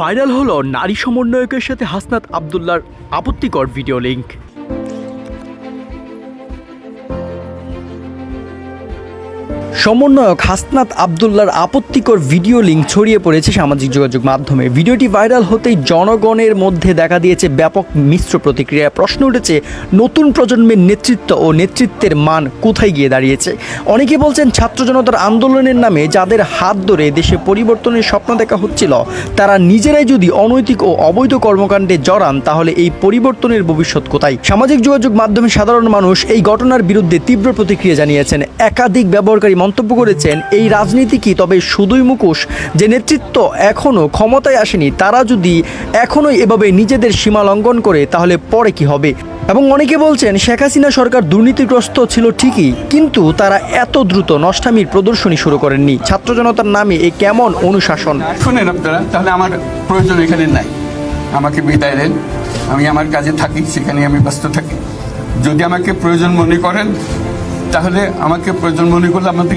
Viral হলো নারী সমন্বয়কের সাথে হাসনাত আবদুল্লার আপত্তিকর ভিডিও লিংক। সমন্বয়ক হাসনাত আবদুল্লার আপত্তিকর ভিডিও লিঙ্ক ছড়িয়ে পড়েছে সামাজিক যোগাযোগ মাধ্যমে। ভিডিওটি ভাইরাল হতেই জনগণের মধ্যে দেখা দিয়েছে ব্যাপক মিশ্র প্রতিক্রিয়া। প্রশ্ন উঠেছে, নতুন প্রজন্মের নেতৃত্ব ও নেতৃত্বের মান কোথায় গিয়ে দাঁড়িয়েছে? অনেকে বলছেন, ছাত্র জনতার আন্দোলনের নামে যাদের হাত ধরে দেশে পরিবর্তনের স্বপ্ন দেখা হচ্ছিল, তারা নিজেরাই যদি অনৈতিক ও অবৈধ কর্মকাণ্ডে জড়ান, তাহলে এই পরিবর্তনের ভবিষ্যৎ কোথায়? সামাজিক যোগাযোগ মাধ্যমে সাধারণ মানুষ এই ঘটনার বিরুদ্ধে তীব্র প্রতিক্রিয়া জানিয়েছেন। একাধিক ব্যবহারকারী মন্তব্য করেছেন, এই রাজনীতি কি তবে শুধুই মুখোশ? যে নেতৃত্ব এখনও ক্ষমতায় আসেনি, তারা যদি এখনও এভাবে নিজেদের সীমা লঙ্ঘন করে, তাহলে পরে কি হবে? এবং অনেকে বলছেন, শেখ হাসিনা সরকার দুর্নীতিগ্রস্ত ছিল ঠিকই, কিন্তু তারা এত দ্রুত নষ্টামির প্রদর্শনী শুরু করেননি। ছাত্র জনতার নামে এ কেমন অনুশাসন? আপনারা তাহলে আমার প্রয়োজন এখানে নাই। আমাকে বিদায় দেন। আমি আমার কাজে থাকি সেখানে আমি ব্যস্ত থাকি। যদি আমাকে প্রয়োজন মনে করেন তাহলে আমাকে প্রয়োজন মনে করলে আমাদের